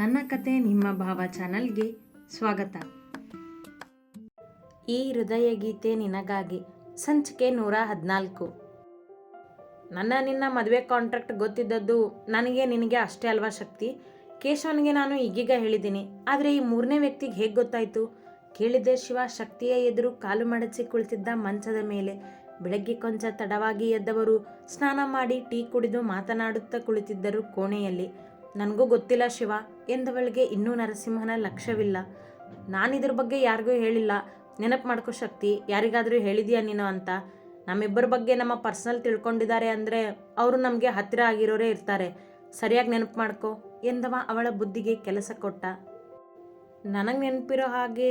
ನನ್ನ ಕತೆ ನಿಮ್ಮ ಭಾವ ಚಾನಲ್ಗೆ ಸ್ವಾಗತ. ಈ ಹೃದಯ ಗೀತೆ ನಿನಗಾಗಿ ಸಂಚಿಕೆ ನೂರ ಹದಿನಾಲ್ಕು. ನನ್ನ ನಿನ್ನ ಮದುವೆ ಕಾಂಟ್ರಾಕ್ಟ್ ಗೊತ್ತಿದ್ದದ್ದು ನನಗೆ ನಿನಗೆ ಅಷ್ಟೇ ಅಲ್ವಾ ಶಕ್ತಿ? ಕೇಶವನಿಗೆ ನಾನು ಈಗೀಗ ಹೇಳಿದ್ದೀನಿ. ಆದರೆ ಈ ಮೂರನೇ ವ್ಯಕ್ತಿಗೆ ಹೇಗೆ ಗೊತ್ತಾಯಿತು? ಕೇಳಿದ್ದೆ ಶಿವ ಶಕ್ತಿಯ ಎದುರು ಕಾಲು ಮಡಚಿ ಕುಳಿತಿದ್ದ ಮಂಚದ ಮೇಲೆ ಬೆಳಗ್ಗೆ ಕೊಂಚ ತಡವಾಗಿ ಎದ್ದವರು ಸ್ನಾನ ಮಾಡಿ ಟೀ ಕುಡಿದು ಮಾತನಾಡುತ್ತಾ ಕುಳಿತಿದ್ದರು ಕೋಣೆಯಲ್ಲಿ. ನನಗೂ ಗೊತ್ತಿಲ್ಲ ಶಿವ. ಎಂದವಳಿಗೆ ಇನ್ನೂ ನರಸಿಂಹನ ಲಕ್ಷ್ಯವಿಲ್ಲ. ನಾನಿದ್ರ ಬಗ್ಗೆ ಯಾರಿಗೂ ಹೇಳಿಲ್ಲ. ನೆನಪು ಮಾಡ್ಕೋ ಶಕ್ತಿ, ಯಾರಿಗಾದರೂ ಹೇಳಿದೀಯಾ ನೀನು ಅಂತ? ನಮ್ಮಿಬ್ಬರ ಬಗ್ಗೆ ನಮ್ಮ ಪರ್ಸನಲ್ ತಿಳ್ಕೊಂಡಿದ್ದಾರೆ ಅಂದರೆ ಅವರು ನಮಗೆ ಹತ್ತಿರ ಆಗಿರೋರೇ ಇರ್ತಾರೆ. ಸರಿಯಾಗಿ ನೆನಪು ಮಾಡ್ಕೋ, ಎಂದವ ಅವಳ ಬುದ್ಧಿಗೆ ಕೆಲಸ ಕೊಟ್ಟ. ನನಗೆ ನೆನಪಿರೋ ಹಾಗೆ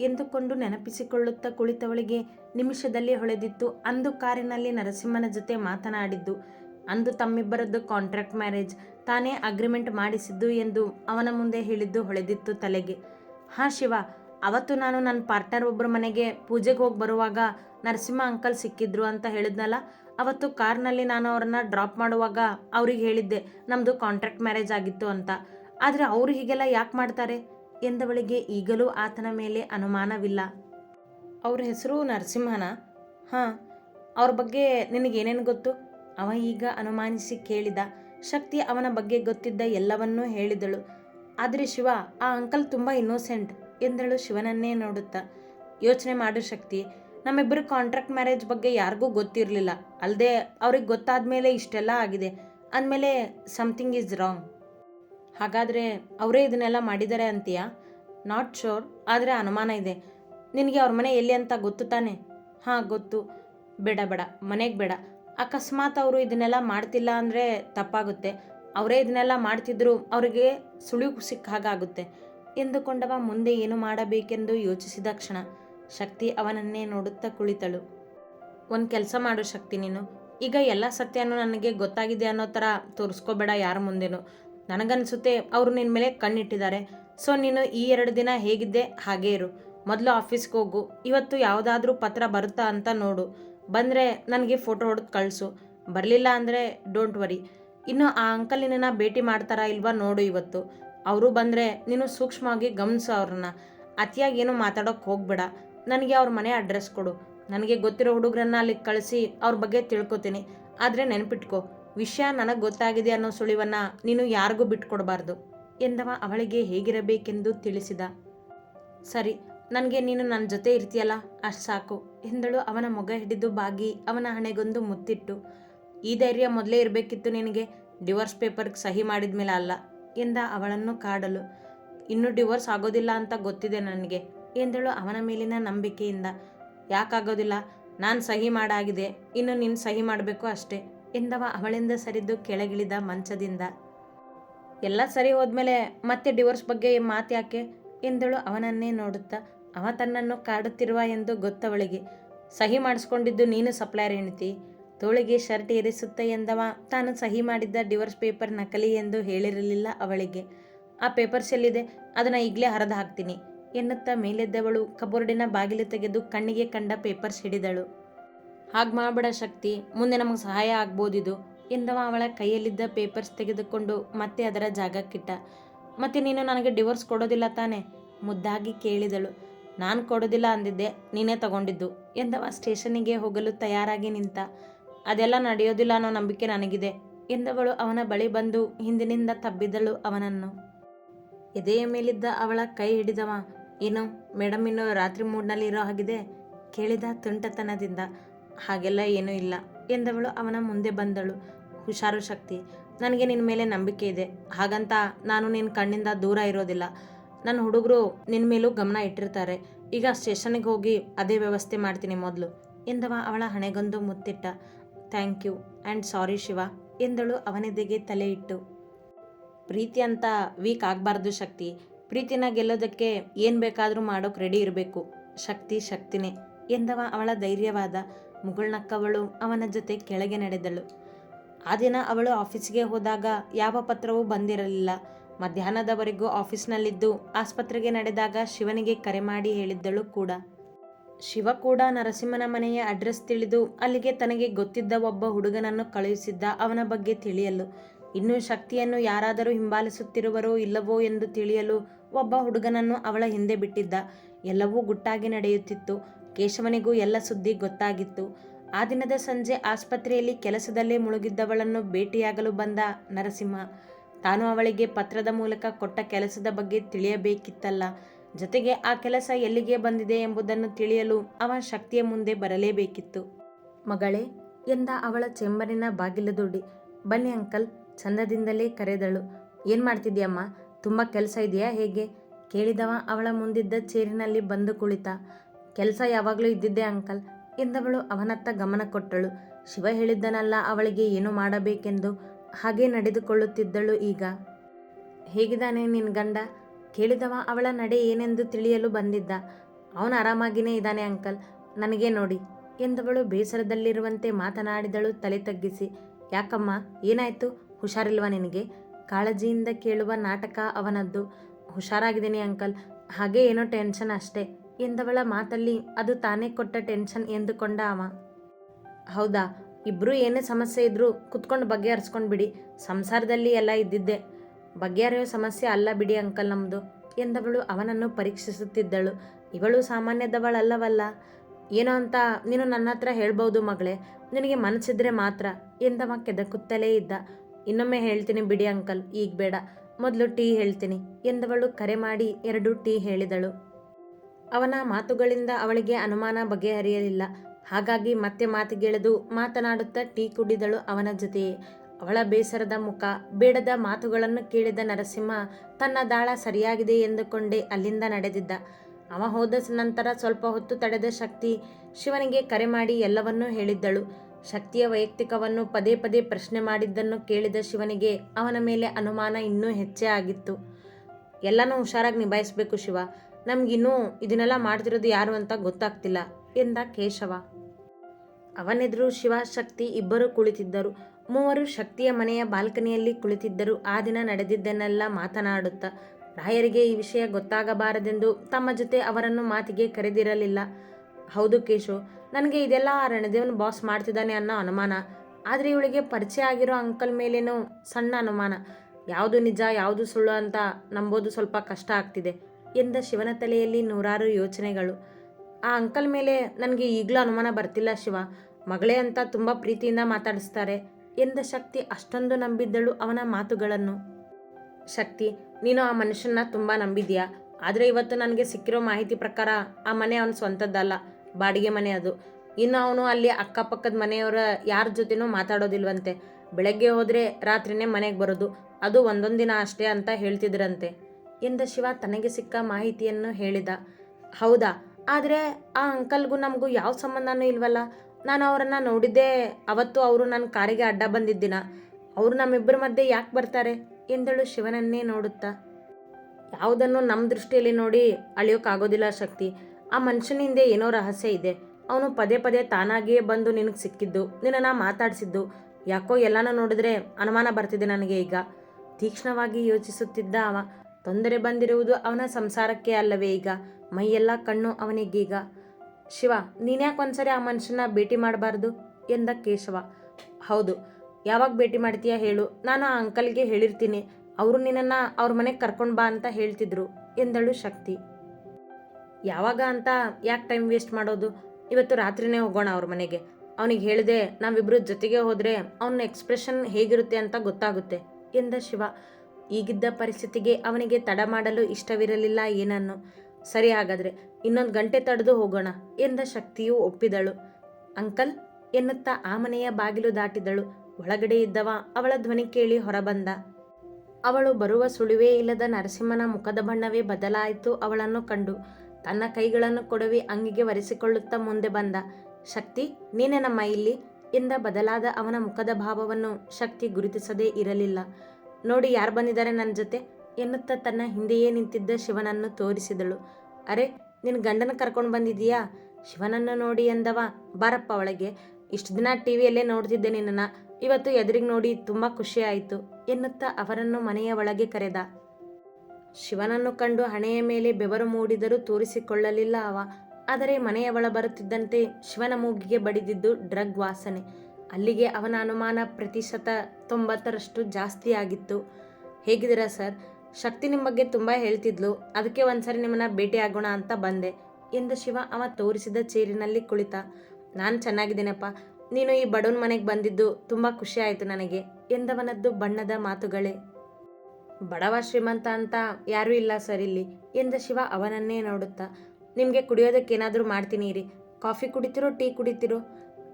ಎಂದುಕೊಂಡು ನೆನಪಿಸಿಕೊಳ್ಳುತ್ತಾ ಕುಳಿತವಳಿಗೆ ನಿಮಿಷದಲ್ಲಿ ಹೊಳೆದಿತ್ತು. ಅಂದು ಕಾರಿನಲ್ಲಿ ನರಸಿಂಹನ ಜೊತೆ ಮಾತನಾಡಿದ್ದು. ಅಂದು ತಮ್ಮಿಬ್ಬರದ್ದು ಕಾಂಟ್ರಾಕ್ಟ್ ಮ್ಯಾರೇಜ್ ತಾನೇ ಅಗ್ರಿಮೆಂಟ್ ಮಾಡಿಸಿದ್ದು ಎಂದು ಅವನ ಮುಂದೆ ಹೇಳಿದ್ದು ಹೊಳೆದಿತ್ತು ತಲೆಗೆ. ಹಾಂ ಶಿವ, ಅವತ್ತು ನಾನು ನನ್ನ ಪಾರ್ಟ್ನರ್ ಒಬ್ಬರ ಮನೆಗೆ ಪೂಜೆಗೆ ಹೋಗಿ ಬರುವಾಗ ನರಸಿಂಹ ಅಂಕಲ್ ಸಿಕ್ಕಿದ್ರು ಅಂತ ಹೇಳಿದ್ನಲ್ಲ, ಅವತ್ತು ಕಾರ್ನಲ್ಲಿ ನಾನು ಅವ್ರನ್ನ ಡ್ರಾಪ್ ಮಾಡುವಾಗ ಅವ್ರಿಗೆ ಹೇಳಿದ್ದೆ ನಮ್ಮದು ಕಾಂಟ್ರಾಕ್ಟ್ ಮ್ಯಾರೇಜ್ ಆಗಿತ್ತು ಅಂತ. ಆದರೆ ಅವರು ಹೀಗೆಲ್ಲ ಯಾಕೆ ಮಾಡ್ತಾರೆ? ಎಂದವಳಿಗೆ ಈಗಲೂ ಆತನ ಮೇಲೆ ಅನುಮಾನವಿಲ್ಲ. ಅವ್ರ ಹೆಸರು ನರಸಿಂಹನ? ಹಾಂ, ಅವ್ರ ಬಗ್ಗೆ ನಿನಗೇನೇನು ಗೊತ್ತು? ಅವ ಈಗ ಅನುಮಾನಿಸಿ ಕೇಳಿದ ಶಕ್ತಿ ಅವನ ಬಗ್ಗೆ ಗೊತ್ತಿದ್ದ ಎಲ್ಲವನ್ನೂ ಹೇಳಿದಳು. ಆದರೆ ಶಿವ, ಆ ಅಂಕಲ್ ತುಂಬ ಇನ್ನೋಸೆಂಟ್ ಎಂದಳು ಶಿವನನ್ನೇ ನೋಡುತ್ತಾ. ಯೋಚನೆ ಮಾಡು ಶಕ್ತಿ, ನಮ್ಮಿಬ್ಬರು ಕಾಂಟ್ರಾಕ್ಟ್ ಮ್ಯಾರೇಜ್ ಬಗ್ಗೆ ಯಾರಿಗೂ ಗೊತ್ತಿರಲಿಲ್ಲ. ಅಲ್ಲದೆ ಅವ್ರಿಗೆ ಗೊತ್ತಾದ ಮೇಲೆ ಇಷ್ಟೆಲ್ಲ ಆಗಿದೆ. ಅಂದಮೇಲೆ ಸಮಥಿಂಗ್ ಈಸ್ ರಾಂಗ್ ಹಾಗಾದರೆ ಅವರೇ ಇದನ್ನೆಲ್ಲ ಮಾಡಿದ್ದಾರೆ ಅಂತೀಯಾ? ನಾಟ್ ಶೋರ್ ಆದರೆ ಅನುಮಾನ ಇದೆ. ನಿನಗೆ ಅವ್ರ ಮನೆ ಎಲ್ಲಿ ಅಂತ ಗೊತ್ತು ತಾನೆ? ಹಾಂ, ಗೊತ್ತು. ಬೇಡ ಬೇಡ. ಮನೆಗೆ ಬೇಡ. ಅಕಸ್ಮಾತ್ ಅವರು ಇದನ್ನೆಲ್ಲ ಮಾಡ್ತಿಲ್ಲ ಅಂದರೆ ತಪ್ಪಾಗುತ್ತೆ. ಅವರೇ ಇದನ್ನೆಲ್ಲ ಮಾಡ್ತಿದ್ರು ಅವರಿಗೆ ಸುಳಿವು ಸಿಕ್ಕ ಹಾಗಾಗುತ್ತೆ ಎಂದುಕೊಂಡವ ಮುಂದೆ ಏನು ಮಾಡಬೇಕೆಂದು ಯೋಚಿಸಿದ ಕ್ಷಣ ಶಕ್ತಿ ಅವನನ್ನೇ ನೋಡುತ್ತಾ ಕುಳಿತಳು. ಒಂದು ಕೆಲಸ ಮಾಡು ಶಕ್ತಿ ನೀನು. ಈಗ ಎಲ್ಲ ಸತ್ಯನೂ ನನಗೆ ಗೊತ್ತಾಗಿದೆ ಅನ್ನೋ ಥರ ತೋರಿಸ್ಕೋಬೇಡ ಯಾರ ಮುಂದೆನೂ. ನನಗನ್ಸುತ್ತೆ ಅವರು ನಿನ್ನ ಮೇಲೆ ಕಣ್ಣಿಟ್ಟಿದ್ದಾರೆ. ಸೊ ನೀನು ಈ ಎರಡು ದಿನ ಹೇಗಿದ್ದೆ ಹಾಗೇ ಇರು. ಮೊದಲು ಆಫೀಸ್ಗೆ ಹೋಗು. ಇವತ್ತು ಯಾವುದಾದ್ರೂ ಪತ್ರ ಬರುತ್ತಾ ಅಂತ ನೋಡು. ಬಂದರೆ ನನಗೆ ಫೋಟೋ ಹೊಡೆದು ಕಳಿಸು. ಬರಲಿಲ್ಲ ಅಂದರೆ ಡೋಂಟ್ ವರಿ ಇನ್ನು ಆ ಅಂಕಲ್ ಭೇಟಿ ಮಾಡ್ತಾರಾ ಇಲ್ವಾ ನೋಡು ಇವತ್ತು. ಅವರು ಬಂದರೆ ನೀನು ಸೂಕ್ಷ್ಮವಾಗಿ ಗಮನಿಸು ಅವ್ರನ್ನ. ಅತಿಯಾಗಿ ಏನು ಮಾತಾಡೋಕ್ಕೆ ಹೋಗ್ಬೇಡ. ನನಗೆ ಅವ್ರ ಮನೆ ಅಡ್ರೆಸ್ ಕೊಡು. ನನಗೆ ಗೊತ್ತಿರೋ ಹುಡುಗರನ್ನ ಅಲ್ಲಿಗೆ ಕಳಿಸಿ ಅವ್ರ ಬಗ್ಗೆ ತಿಳ್ಕೊತೀನಿ. ಆದರೆ ನೆನಪಿಟ್ಕೋ, ವಿಷಯ ನನಗೆ ಗೊತ್ತಾಗಿದೆ ಅನ್ನೋ ಸುಳಿವನ್ನು ನೀನು ಯಾರಿಗೂ ಬಿಟ್ಕೊಡಬಾರ್ದು. ಎಂದವ ಅವಳಿಗೆ ಹೇಗಿರಬೇಕೆಂದು ತಿಳಿಸಿದ. ಸರಿ, ನನಗೆ ನೀನು ನನ್ನ ಜೊತೆ ಇರ್ತೀಯಲ್ಲ, ಅಷ್ಟು ಸಾಕು. ಎಂದಳು ಅವನ ಮೊಗ ಹಿಡಿದು ಬಾಗಿ ಅವನ ಹಣೆಗೊಂದು ಮುತ್ತಿಟ್ಟು, ಈ ಧೈರ್ಯ ಮೊದಲೇ ಇರಬೇಕಿತ್ತು ನಿನಗೆ, ಡಿವೋರ್ಸ್ ಪೇಪರ್ಗೆ ಸಹಿ ಮಾಡಿದ ಮೇಲೆ ಅಲ್ಲ, ಎಂದ ಅವಳನ್ನು ಕಾಡಲು. ಇನ್ನೂ ಡಿವೋರ್ಸ್ ಆಗೋದಿಲ್ಲ ಅಂತ ಗೊತ್ತಿದೆ ನನಗೆ, ಎಂದಳು ಅವನ ಮೇಲಿನ ನಂಬಿಕೆಯಿಂದ. ಯಾಕಾಗೋದಿಲ್ಲ, ನಾನು ಸಹಿ ಮಾಡಾಗಿದೆ, ಇನ್ನು ನೀನು ಸಹಿ ಮಾಡಬೇಕು ಅಷ್ಟೇ, ಎಂದವ ಅವಳಿಂದ ಸರಿದು ಕೆಳಗಿಳಿದ ಮಂಚದಿಂದ. ಎಲ್ಲ ಸರಿ ಹೋದ್ಮೇಲೆ ಮತ್ತೆ ಡಿವೋರ್ಸ್ ಬಗ್ಗೆ ಮಾತು ಯಾಕೆ ಎಂದಳು ಅವನನ್ನೇ ನೋಡುತ್ತಾ ಅವ ತನ್ನನ್ನು ಕಾಡುತ್ತಿರುವ ಎಂದು ಗೊತ್ತವಳಿಗೆ. ಸಹಿ ಮಾಡಿಸ್ಕೊಂಡಿದ್ದು ನೀನು ಸಪ್ಲೈಯರ್ ಹೆಣ್ತಿ ತೋಳಿಗೆ ಶರ್ಟ್ ಏರಿಸುತ್ತ ಎಂದವ. ತಾನು ಸಹಿ ಮಾಡಿದ್ದ ಡಿವೋರ್ಸ್ ಪೇಪರ್ ನಕಲಿ ಎಂದು ಹೇಳಿರಲಿಲ್ಲ ಅವಳಿಗೆ. ಆ ಪೇಪರ್ಸ್ ಎಲ್ಲಿದೆ ಅದನ್ನು ಈಗಲೇ ಹರಿದು ಹಾಕ್ತೀನಿ ಎನ್ನುತ್ತಾ ಮೇಲೆದ್ದವಳು ಕಬೋರ್ಡಿನ ಬಾಗಿಲು ತೆಗೆದು ಕಣ್ಣಿಗೆ ಕಂಡ ಪೇಪರ್ಸ್ ಹಿಡಿದಳು ಹಾಗೆ ಮಾಡಬೇಡ ಶಕ್ತಿ. ಮುಂದೆ ನಮಗೆ ಸಹಾಯ ಆಗ್ಬೋದಿದು ಎಂದವ ಅವಳ ಕೈಯಲ್ಲಿದ್ದ ಪೇಪರ್ಸ್ ತೆಗೆದುಕೊಂಡು ಮತ್ತೆ ಅದರ ಜಾಗಕ್ಕಿಟ್ಟ. ಮತ್ತೆ ನೀನು ನನಗೆ ಡಿವೋರ್ಸ್ ಕೊಡೋದಿಲ್ಲ ತಾನೆ? ಮುದ್ದಾಗಿ ಕೇಳಿದಳು. ನಾನು ಕೊಡೋದಿಲ್ಲ ಅಂದಿದ್ದೆ, ನೀನೇ ತಗೊಂಡಿದ್ದು. ಎಂದವ ಸ್ಟೇಷನ್ನಿಗೆ ಹೋಗಲು ತಯಾರಾಗಿ ನಿಂತ. ಅದೆಲ್ಲ ನಡೆಯೋದಿಲ್ಲ ಅನ್ನೋ ನಂಬಿಕೆ ನನಗಿದೆ, ಎಂದವಳು ಅವನ ಬಳಿ ಬಂದು ಹಿಂದಿನಿಂದ ತಬ್ಬಿದಳು ಅವನನ್ನು. ಎದೆಯ ಮೇಲಿದ್ದ ಅವಳ ಕೈ ಹಿಡಿದವ. ಏನು ಮೇಡಮ್ ಇನ್ನು ರಾತ್ರಿ ಮೂಡ್ನಲ್ಲಿ ಇರೋ ಹಾಗಿದೆ ಕೇಳಿದ ತುಂಟತನದಿಂದ. ಹಾಗೆಲ್ಲ ಏನೂ ಇಲ್ಲ, ಎಂದವಳು ಅವನ ಮುಂದೆ ಬಂದಳು. ಹುಷಾರು ಶಕ್ತಿ. ನನಗೆ ನಿನ್ನ ಮೇಲೆ ನಂಬಿಕೆ ಇದೆ. ಹಾಗಂತ ನಾನು ನಿನ್ನ ಕಣ್ಣಿಂದ ದೂರ ಇರೋದಿಲ್ಲ. ನನ್ನ ಹುಡುಗರು ನಿನ್ನ ಮೇಲೂ ಗಮನ ಇಟ್ಟಿರ್ತಾರೆ. ಈಗ ಸ್ಟೇಷನ್ಗೆ ಹೋಗಿ ಅದೇ ವ್ಯವಸ್ಥೆ ಮಾಡ್ತೀನಿ ಮೊದಲು, ಎಂದವ ಅವಳ ಹಣೆಗೊಂದು ಮುತ್ತಿಟ್ಟ. Thank you and sorry Shiva ಎಂದಳು ಅವನೆದೆಗೆ ತಲೆ ಇಟ್ಟು. ಪ್ರೀತಿ ಅಂತ ವೀಕ್ ಆಗಬಾರ್ದು ಶಕ್ತಿ. ಪ್ರೀತಿನ ಗೆಲ್ಲೋದಕ್ಕೆ ಏನು ಬೇಕಾದರೂ ಮಾಡೋಕೆ ರೆಡಿ ಇರಬೇಕು. ಶಕ್ತಿ ಶಕ್ತಿನೇ ಎಂದವ ಅವಳ ಧೈರ್ಯವಾದ. ಮುಗುಳ್ನಕ್ಕವಳು ಅವನ ಜೊತೆ ಕೆಳಗೆ ನಡೆದಳು. ಆ ದಿನ ಅವಳು ಆಫೀಸ್ಗೆ ಹೋದಾಗ ಯಾವ ಪತ್ರವೂ ಬಂದಿರಲಿಲ್ಲ. ಮಧ್ಯಾಹ್ನದವರೆಗೂ ಆಫೀಸ್ನಲ್ಲಿದ್ದು ಆಸ್ಪತ್ರೆಗೆ ನಡೆದಾಗ ಶಿವನಿಗೆ ಕರೆ ಮಾಡಿ ಹೇಳಿದ್ದಳು ಕೂಡ. ಶಿವ ಕೂಡ ನರಸಿಂಹನ ಮನೆಯ ಅಡ್ರೆಸ್ ತಿಳಿದು ಅಲ್ಲಿಗೆ ತನಗೆ ಗೊತ್ತಿದ್ದ ಒಬ್ಬ ಹುಡುಗನನ್ನು ಕಳುಹಿಸಿದ್ದ ಅವನ ಬಗ್ಗೆ ತಿಳಿಯಲು. ಇನ್ನು ಶಕ್ತಿಯನ್ನು ಯಾರಾದರೂ ಹಿಂಬಾಲಿಸುತ್ತಿರುವರೋ ಇಲ್ಲವೋ ಎಂದು ತಿಳಿಯಲು ಒಬ್ಬ ಹುಡುಗನನ್ನು ಅವಳ ಹಿಂದೆ ಬಿಟ್ಟಿದ್ದ. ಎಲ್ಲವೂ ಗುಟ್ಟಾಗಿ ನಡೆಯುತ್ತಿತ್ತು. ಕೇಶವನಿಗೂ ಎಲ್ಲ ಸುದ್ದಿ ಗೊತ್ತಾಗಿತ್ತು. ಆ ದಿನದ ಸಂಜೆ ಆಸ್ಪತ್ರೆಯಲ್ಲಿ ಕೆಲಸದಲ್ಲೇ ಮುಳುಗಿದ್ದವಳನ್ನು ಭೇಟಿಯಾಗಲು ಬಂದ ನರಸಿಂಹ. ತಾನು ಅವಳಿಗೆ ಪತ್ರದ ಮೂಲಕ ಕೊಟ್ಟ ಕೆಲಸದ ಬಗ್ಗೆ ತಿಳಿಯಬೇಕಿತ್ತಲ್ಲ. ಜೊತೆಗೆ ಆ ಕೆಲಸ ಎಲ್ಲಿಗೆ ಬಂದಿದೆ ಎಂಬುದನ್ನು ತಿಳಿಯಲು ಅವ ಶಕ್ತಿಯ ಮುಂದೆ ಬರಲೇಬೇಕಿತ್ತು. ಮಗಳೇ, ಎಂದ ಅವಳ ಚೆಂಬರಿನ ಬಾಗಿಲು ದುಡಿ ಬನ್ನಿ ಅಂಕಲ್, ಚಂದದಿಂದಲೇ ಕರೆದಳು. ಏನು ಮಾಡ್ತಿದ್ಯಮ್ಮ? ತುಂಬ ಕೆಲಸ ಇದೆಯಾ ಹೇಗೆ? ಕೇಳಿದವ ಅವಳ ಮುಂದಿದ್ದ ಚೇರಿನಲ್ಲಿ ಬಂದು ಕುಳಿತ. ಕೆಲಸ ಯಾವಾಗಲೂ ಇದ್ದಿದ್ದೆ ಅಂಕಲ್, ಎಂದವಳು ಅವನತ್ತ ಗಮನ ಕೊಟ್ಟಳು. ಶಿವ ಹೇಳಿದ್ದನಲ್ಲ ಅವಳಿಗೆ ಏನು ಮಾಡಬೇಕೆಂದು. ಹಾಗೆ ನಡೆದುಕೊಳ್ಳುತ್ತಿದ್ದಳು ಈಗ. ಹೇಗಿದ್ದಾನೆ ನಿನ್ನ ಗಂಡ? ಕೇಳಿದವ ಅವಳ ನಡೆ ಏನೆಂದು ತಿಳಿಯಲು ಬಂದಿದ್ದ. ಅವನು ಆರಾಮಾಗಿಯೇ ಇದ್ದಾನೆ ಅಂಕಲ್. ನನಗೆ ನೋಡಿ ಎಂದವಳು ಬೇಸರದಲ್ಲಿರುವಂತೆ ಮಾತನಾಡಿದಳು ತಲೆ ತಗ್ಗಿಸಿ. ಯಾಕಮ್ಮ? ಏನಾಯ್ತು? ಹುಷಾರಿಲ್ವಾ ನಿನಗೆ? ಕಾಳಜಿಯಿಂದ ಕೇಳುವ ನಾಟಕ ಅವನದ್ದು. ಹುಷಾರಾಗಿದ್ದೀನಿ ಅಂಕಲ್. ಹಾಗೆ ಏನೋ ಟೆನ್ಷನ್ ಅಷ್ಟೇ ಎಂದವಳ ಮಾತಲ್ಲಿ ಅದು ತಾನೇ ಕೊಟ್ಟ ಟೆನ್ಷನ್ ಎಂದುಕೊಂಡ ಅವ. ಹೌದಾ? ಇಬ್ಬರು ಏನೇ ಸಮಸ್ಯೆ ಇದ್ದರೂ ಕುತ್ಕೊಂಡು ಬಗೆಹರಿಸ್ಕೊಂಡು ಬಿಡಿ ಸಂಸಾರದಲ್ಲಿ ಎಲ್ಲ ಇದ್ದಿದ್ದೆ. ಬಗೆಹರಿಯೋ ಸಮಸ್ಯೆ ಅಲ್ಲ ಬಿಡಿ ಅಂಕಲ್ ನಮ್ಮದು ಎಂದವಳು ಅವನನ್ನು ಪರೀಕ್ಷಿಸುತ್ತಿದ್ದಳು. ಇವಳು ಸಾಮಾನ್ಯದವಳಲ್ಲವಲ್ಲ? ಏನೋ ಅಂತ ನೀನು ನನ್ನ ಹತ್ರ ಹೇಳ್ಬೋದು ಮಗಳೇ. ನಿನಗೆ ಮನಸ್ಸಿದ್ರೆ ಮಾತ್ರ. ಎಂದವ ಕೆದಕುತ್ತಲೇ ಇದ್ದ. ಇನ್ನೊಮ್ಮೆ ಹೇಳ್ತೀನಿ ಬಿಡಿ ಅಂಕಲ್, ಈಗ ಬೇಡ. ಮೊದಲು ಟೀ ಹೇಳ್ತೀನಿ ಎಂದವಳು ಕರೆ ಮಾಡಿ ಎರಡು ಟೀ ಹೇಳಿದಳು. ಅವನ ಮಾತುಗಳಿಂದ ಅವಳಿಗೆ ಅನುಮಾನ ಬಗೆಹರಿಯಲಿಲ್ಲ. ಹಾಗಾಗಿ ಮತ್ತೆ ಮಾತಿಗೆಳೆದು ಮಾತನಾಡುತ್ತಾ ಟೀ ಕುಡಿದಳು ಅವನ ಜೊತೆ. ಅವಳ ಬೇಸರದ ಮುಖ, ಬೇಡದ ಮಾತುಗಳನ್ನು ಕೇಳಿದ ನರಸಿಂಹ, ತನ್ನ ದಾಳ ಸರಿಯಾಗಿದೆ ಎಂದುಕೊಂಡೇ ಅಲ್ಲಿಂದ ನಡೆದಿದ್ದ. ಅವ ಹೋದ ನಂತರ ಸ್ವಲ್ಪ ಹೊತ್ತು ತಡೆದ ಶಕ್ತಿ ಶಿವನಿಗೆ ಕರೆ ಮಾಡಿ ಎಲ್ಲವನ್ನೂ ಹೇಳಿದ್ದಳು. ಶಕ್ತಿಯ ವೈಯಕ್ತಿಕವನ್ನು ಪದೇ ಪದೇ ಪ್ರಶ್ನೆ ಮಾಡಿದ್ದನ್ನು ಕೇಳಿದ ಶಿವನಿಗೆ ಅವನ ಮೇಲೆ ಅನುಮಾನ ಇನ್ನೂ ಹೆಚ್ಚೇ ಆಗಿತ್ತು. ಎಲ್ಲನೂ ಹುಷಾರಾಗಿ ನಿಭಾಯಿಸಬೇಕು ಶಿವ. ನಮಗಿನ್ನೂ ಇದನ್ನೆಲ್ಲ ಮಾಡ್ತಿರೋದು ಯಾರು ಅಂತ ಗೊತ್ತಾಗ್ತಿಲ್ಲ ಎಂದ ಕೇಶವ. ಅವನೆದುರು ಶಿವಶಕ್ತಿ ಇಬ್ಬರು ಕುಳಿತಿದ್ದರು. ಮೂವರು ಶಕ್ತಿಯ ಮನೆಯ ಬಾಲ್ಕನಿಯಲ್ಲಿ ಕುಳಿತಿದ್ದರು. ಆ ದಿನ ನಡೆದಿದ್ದನ್ನೆಲ್ಲ ಮಾತನಾಡುತ್ತಾ, ರಾಯರಿಗೆ ಈ ವಿಷಯ ಗೊತ್ತಾಗಬಾರದೆಂದು ತಮ್ಮ ಜೊತೆ ಅವರನ್ನು ಮಾತಿಗೆ ಕರೆದಿರಲಿಲ್ಲ. ಹೌದು ಕೇಶು, ನನಗೆ ಇದೆಲ್ಲ ಆ ರಣದೇವನ ಬಾಸ್ ಮಾಡ್ತಿದ್ದಾನೆ ಅನ್ನೋ ಅನುಮಾನ. ಆದರೆ ಇವಳಿಗೆ ಪರಿಚಯ ಆಗಿರೋ ಅಂಕಲ್ ಮೇಲೇನೋ ಸಣ್ಣ ಅನುಮಾನ. ಯಾವುದು ನಿಜ, ಯಾವುದು ಸುಳ್ಳು ಅಂತ ನಂಬೋದು ಸ್ವಲ್ಪ ಕಷ್ಟ ಆಗ್ತಿದೆ ಎಂದ ಶಿವನ ತಲೆಯಲ್ಲಿ ನೂರಾರು ಯೋಚನೆಗಳು. ಆ ಅಂಕಲ್ ಮೇಲೆ ನನಗೆ ಈಗಲೂ ಅನುಮಾನ ಬರ್ತಿಲ್ಲ ಶಿವ. ಮಗಳೇ ಅಂತ ತುಂಬ ಪ್ರೀತಿಯಿಂದ ಮಾತಾಡಿಸ್ತಾರೆ. ಎಂದ ಶಕ್ತಿ ಅಷ್ಟೊಂದು ನಂಬಿದ್ದಳು ಅವನ ಮಾತುಗಳನ್ನು. ಶಕ್ತಿ, ನೀನು ಆ ಮನುಷ್ಯನ ತುಂಬ ನಂಬಿದ್ಯಾ? ಆದರೆ ಇವತ್ತು ನನಗೆ ಸಿಕ್ಕಿರೋ ಮಾಹಿತಿ ಪ್ರಕಾರ ಆ ಮನೆ ಅವನ ಸ್ವಂತದ್ದಲ್ಲ, ಬಾಡಿಗೆ ಮನೆ ಅದು. ಇನ್ನು ಅವನು ಅಲ್ಲಿ ಅಕ್ಕಪಕ್ಕದ ಮನೆಯವರ ಯಾರ ಜೊತೆನೂ ಮಾತಾಡೋದಿಲ್ವಂತೆ. ಬೆಳಗ್ಗೆ ಹೋದರೆ ರಾತ್ರಿನೇ ಮನೆಗೆ ಬರೋದು, ಅದು ಒಂದೊಂದು ದಿನ ಅಷ್ಟೇ ಅಂತ ಹೇಳ್ತಿದ್ರಂತೆ. ಎಂದ ಶಿವ ತನಗೆ ಸಿಕ್ಕ ಮಾಹಿತಿಯನ್ನು ಹೇಳಿದ. ಹೌದಾ? ಆದರೆ ಆ ಅಂಕಲ್ಗೂ ನಮಗೂ ಯಾವ ಸಂಬಂಧನೂ ಇಲ್ವಲ್ಲ. ನಾನು ಅವರನ್ನು ನೋಡಿದ್ದೇ ಅವತ್ತು ಅವರು ನನ್ನ ಕಾರಿಗೆ ಅಡ್ಡ ಬಂದಿದ್ದಿನ. ಅವರು ನಮ್ಮಿಬ್ಬರ ಮಧ್ಯೆ ಯಾಕೆ ಬರ್ತಾರೆ? ಎಂದಳು ಶಿವನನ್ನೇ ನೋಡುತ್ತಾ. ಯಾವುದನ್ನು ನಮ್ಮ ದೃಷ್ಟಿಯಲ್ಲಿ ನೋಡಿ ಅಳಿಯೋಕ್ಕಾಗೋದಿಲ್ಲ ಶಕ್ತಿ. ಆ ಮನುಷ್ಯನ ಹಿಂದೆ ಏನೋ ರಹಸ್ಯ ಇದೆ. ಅವನು ಪದೇ ಪದೇ ತಾನಾಗಿಯೇ ಬಂದು ನಿನಗೆ ಸಿಕ್ಕಿದ್ದು, ನಿನ್ನನ್ನು ಮಾತಾಡಿಸಿದ್ದು. ಯಾಕೋ ಎಲ್ಲನೂ ನೋಡಿದ್ರೆ ಅನುಮಾನ ಬರ್ತಿದೆ ನನಗೆ ಈಗ. ತೀಕ್ಷ್ಣವಾಗಿ ಯೋಚಿಸುತ್ತಿದ್ದ ಅವ, ತೊಂದರೆ ಬಂದಿರುವುದು ಅವನ ಸಂಸಾರಕ್ಕೆ ಅಲ್ಲವೇ ಈಗ. ಮೈಯೆಲ್ಲ ಕಣ್ಣು ಅವನಿಗೀಗ ಶಿವ ನೀನ್ಯಾಕೆ ಒಂದ್ಸರಿ ಆ ಮನುಷ್ಯನ ಭೇಟಿ ಮಾಡಬಾರ್ದು? ಎಂದ ಕೇಶವ. ಹೌದು, ಯಾವಾಗ ಭೇಟಿ ಮಾಡ್ತೀಯಾ ಹೇಳು, ನಾನು ಆ ಅಂಕಲ್ಗೆ ಹೇಳಿರ್ತೀನಿ, ಅವರು ನಿನ್ನನ್ನು ಅವ್ರ ಮನೆಗೆ ಕರ್ಕೊಂಡು ಬಾ ಅಂತ ಹೇಳ್ತಿದ್ರು, ಎಂದಳು ಶಕ್ತಿ. ಯಾವಾಗ ಅಂತ ಯಾಕೆ ಟೈಮ್ ವೇಸ್ಟ್ ಮಾಡೋದು? ಇವತ್ತು ರಾತ್ರಿನೇ ಹೋಗೋಣ ಅವ್ರ ಮನೆಗೆ. ಅವನಿಗೆ ಹೇಳಿದೆ ನಾವಿಬ್ಬರು ಜೊತೆಗೆ ಹೋದರೆ ಅವನ ಎಕ್ಸ್ಪ್ರೆಷನ್ ಹೇಗಿರುತ್ತೆ ಅಂತ ಗೊತ್ತಾಗುತ್ತೆ, ಎಂದ ಶಿವ. ಈಗಿದ್ದ ಪರಿಸ್ಥಿತಿಗೆ ಅವನಿಗೆ ತಡ ಮಾಡಲು ಇಷ್ಟವಿರಲಿಲ್ಲ ಏನನ್ನು. ಸರಿ ಹಾಗಾದರೆ ಇನ್ನೊಂದು ಗಂಟೆ ತಡೆದು ಹೋಗೋಣ ಎಂದ ಶಕ್ತಿಯು ಒಪ್ಪಿದಳು. ಅಂಕಲ್ ಎನ್ನುತ್ತಾ ಆ ಮನೆಯ ಬಾಗಿಲು ದಾಟಿದಳು. ಒಳಗಡೆ ಇದ್ದವ ಅವಳ ಧ್ವನಿ ಕೇಳಿ ಹೊರಬಂದ. ಅವಳು ಬರುವ ಸುಳಿವೇ ಇಲ್ಲದ ನರಸಿಂಹನ ಮುಖದ ಬಣ್ಣವೇ ಬದಲಾಯಿತು ಅವಳನ್ನು ಕಂಡು. ತನ್ನ ಕೈಗಳನ್ನು ಕೊಡವಿ ಅಂಗಿಗೆ ಒರೆಸಿಕೊಳ್ಳುತ್ತಾ ಮುಂದೆ ಬಂದ. ಶಕ್ತಿ, ನೀನೆ ನಮ್ಮ ಇಲ್ಲಿ ಎಂದ ಬದಲಾದ ಅವನ ಮುಖದ ಭಾವವನ್ನು ಶಕ್ತಿ ಗುರುತಿಸದೇ ಇರಲಿಲ್ಲ. ನೋಡಿ ಯಾರು ಬಂದಿದ್ದಾರೆ ನನ್ನ ಜೊತೆ? ಎನ್ನುತ್ತಾ ತನ್ನ ಹಿಂದೆಯೇ ನಿಂತಿದ್ದ ಶಿವನನ್ನು ತೋರಿಸಿದಳು. ಅರೆ ನಿನ್ನ ಗಂಡನ ಕರ್ಕೊಂಡು ಬಂದಿದೀಯಾ ಶಿವನನ್ನು ನೋಡಿ ಎಂದವ ಬಾರಪ್ಪ ಒಳಗೆ ಇಷ್ಟು ದಿನ ಟಿ ವಿಯಲ್ಲೇ ನೋಡ್ತಿದ್ದೆ ನಿನ್ನನ್ನು. ಇವತ್ತು ಎದುರಿಗೆ ನೋಡಿ ತುಂಬ ಖುಷಿ ಆಯಿತು, ಎನ್ನುತ್ತಾ ಅವರನ್ನು ಮನೆಯ ಒಳಗೆ ಕರೆದ. ಶಿವನನ್ನು ಕಂಡು ಹಣೆಯ ಮೇಲೆ ಬೆವರು ಮೂಡಿದರೂ ತೋರಿಸಿಕೊಳ್ಳಲಿಲ್ಲ ಅವ. ಆದರೆ ಮನೆಯ ಒಳ ಬರುತ್ತಿದ್ದಂತೆ ಶಿವನ ಮೂಗಿಗೆ ಬಡಿದಿದ್ದು ಡ್ರಗ್ ವಾಸನೆ. ಅಲ್ಲಿಗೆ ಅವನ ಅನುಮಾನ ಪ್ರತಿಶತ ತೊಂಬತ್ತರಷ್ಟು ಜಾಸ್ತಿ ಆಗಿತ್ತು ಹೇಗಿದ್ದೀರಾ ಸರ್? ಶಕ್ತಿ ನಿಮ್ಮ ಬಗ್ಗೆ ತುಂಬ ಹೇಳ್ತಿದ್ಲು. ಅದಕ್ಕೆ ಒಂದ್ಸರಿ ನಿಮ್ಮನ್ನ ಭೇಟಿ ಆಗೋಣ ಅಂತ ಬಂದೆ. ಎಂದು ಶಿವ ಅವ ತೋರಿಸಿದ ಚೇರಿನಲ್ಲಿ ಕುಳಿತ. ನಾನು ಚೆನ್ನಾಗಿದ್ದೀನಪ್ಪ. ನೀನು ಈ ಬಡವನ ಮನೆಗೆ ಬಂದಿದ್ದು ತುಂಬ ಖುಷಿ ಆಯಿತು ನನಗೆ, ಎಂದವನದ್ದು ಬಣ್ಣದ ಮಾತುಗಳೇ. ಬಡವ ಶ್ರೀಮಂತ ಅಂತ ಯಾರೂ ಇಲ್ಲ ಸರ್ ಇಲ್ಲಿ, ಎಂದ ಶಿವ ಅವನನ್ನೇ ನೋಡುತ್ತಾ. ನಿಮಗೆ ಕುಡಿಯೋದಕ್ಕೆ ಏನಾದರೂ ಮಾಡ್ತೀನಿ ರೀ ಕಾಫಿ ಕುಡಿತಿರೋ, ಟೀ ಕುಡಿತಿರೋ?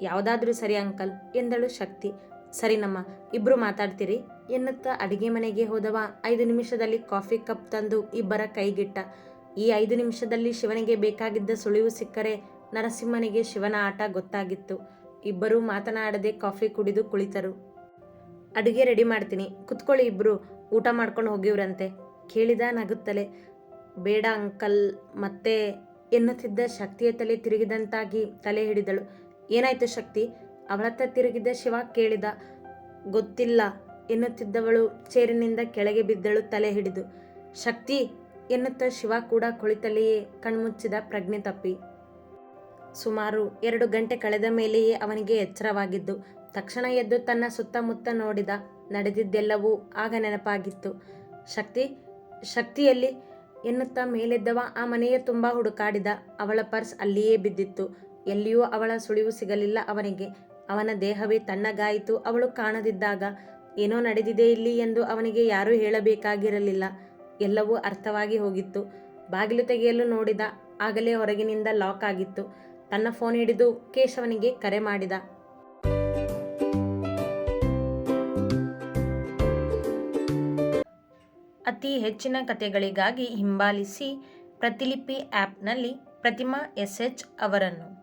ಯಾವುದಾದ್ರೂ ಸರಿ ಅಂಕಲ್, ಎಂದಳು ಶಕ್ತಿ. ಸರಿನಮ್ಮ ಇಬ್ಬರು ಮಾತಾಡ್ತೀರಿ. ಎನ್ನುತ್ತಾ ಅಡಿಗೆ ಮನೆಗೆ ಹೋದವ ಐದು ನಿಮಿಷದಲ್ಲಿ ಕಾಫಿ ಕಪ್ ತಂದು ಇಬ್ಬರ ಕೈಗಿಟ್ಟ. ಈ ಐದು ನಿಮಿಷದಲ್ಲಿ ಶಿವನಿಗೆ ಬೇಕಾಗಿದ್ದ ಸುಳಿವು ಸಿಕ್ಕರೆ ನರಸಿಂಹನಿಗೆ ಶಿವನ ಆಟ ಗೊತ್ತಾಗಿತ್ತು. ಇಬ್ಬರೂ ಮಾತನಾಡದೆ ಕಾಫಿ ಕುಡಿದು ಕುಳಿತರು. ಅಡುಗೆ ರೆಡಿ ಮಾಡ್ತೀನಿ. ಕುತ್ಕೊಳ್ಳಿ ಇಬ್ರು, ಊಟ ಮಾಡ್ಕೊಂಡು ಹೋಗಿವ್ರಂತೆ. ಕೇಳಿದ ನಗುತ್ತಲೆ, ಬೇಡ ಅಂಕಲ್, ಮತ್ತೆ ಎನ್ನುತ್ತಿದ್ದ ಶಕ್ತಿಯ ತಲೆ ತಿರುಗಿದಂತಾಗಿ ತಲೆ ಹಿಡಿದಳು. ಏನಾಯ್ತು ಶಕ್ತಿ? ಅವಳತ್ತ ತಿರುಗಿದ ಶಿವ ಕೇಳಿದ, ಗೊತ್ತಿಲ್ಲ, ಎನ್ನುತ್ತಿದ್ದವಳು ಚೇರಿನಿಂದ ಕೆಳಗೆ ಬಿದ್ದಳು, ತಲೆ ಹಿಡಿದು. ಶಕ್ತಿ, ಎನ್ನುತ್ತಾ ಶಿವ ಕೂಡ ಕುಳಿತಲ್ಲಿಯೇ ಕಣ್ಮುಚ್ಚಿದ ಪ್ರಜ್ಞೆ ತಪ್ಪಿ. ಸುಮಾರು ಎರಡು ಗಂಟೆ ಕಳೆದ ಮೇಲೆಯೇ ಅವನಿಗೆ ಎಚ್ಚರವಾಗಿದ್ದು, ತಕ್ಷಣ ಎದ್ದು ತನ್ನ ಸುತ್ತಮುತ್ತ ನೋಡಿದ ನಡೆದಿದ್ದೆಲ್ಲವೂ ಆಗ ನೆನಪಾಗಿತ್ತು. ಶಕ್ತಿ, ಶಕ್ತಿಯಲ್ಲಿ, ಎನ್ನುತ್ತಾ ಮೇಲೆದ್ದವ ಆ ಮನೆಯ ತುಂಬ ಹುಡುಕಾಡಿದ, ಅವಳ ಪರ್ಸ್ ಅಲ್ಲಿಯೇ ಬಿದ್ದಿತ್ತು. ಎಲ್ಲಿಯೂ ಅವಳ ಸುಳಿವು ಸಿಗಲಿಲ್ಲ ಅವನಿಗೆ. ಅವನ ದೇಹವೇ ತಣ್ಣಗಾಯಿತು. ಅವಳು ಕಾಣದಿದ್ದಾಗ, ಏನೋ ನಡೆದಿದೆ ಇಲ್ಲಿ ಎಂದು ಅವನಿಗೆ ಯಾರೂ ಹೇಳಬೇಕಾಗಿರಲಿಲ್ಲ. ಎಲ್ಲವೂ ಅರ್ಥವಾಗಿ ಹೋಗಿತ್ತು. ಬಾಗಿಲು ತೆಗೆಯಲು ನೋಡಿದ, ಆಗಲೇ ಹೊರಗಿನಿಂದ ಲಾಕ್ ಆಗಿತ್ತು. ತನ್ನ ಫೋನ್ ಹಿಡಿದು ಕೇಶವನಿಗೆ ಕರೆ ಮಾಡಿದ. ಅತಿ ಹೆಚ್ಚಿನ ಕಥೆಗಳಿಗಾಗಿ ಹಿಂಬಾಲಿಸಿ ಪ್ರತಿಲಿಪಿ ಆ್ಯಪ್ನಲ್ಲಿ ಪ್ರತಿಮಾ ಎಸ್ ಎಚ್ ಅವರನ್ನು.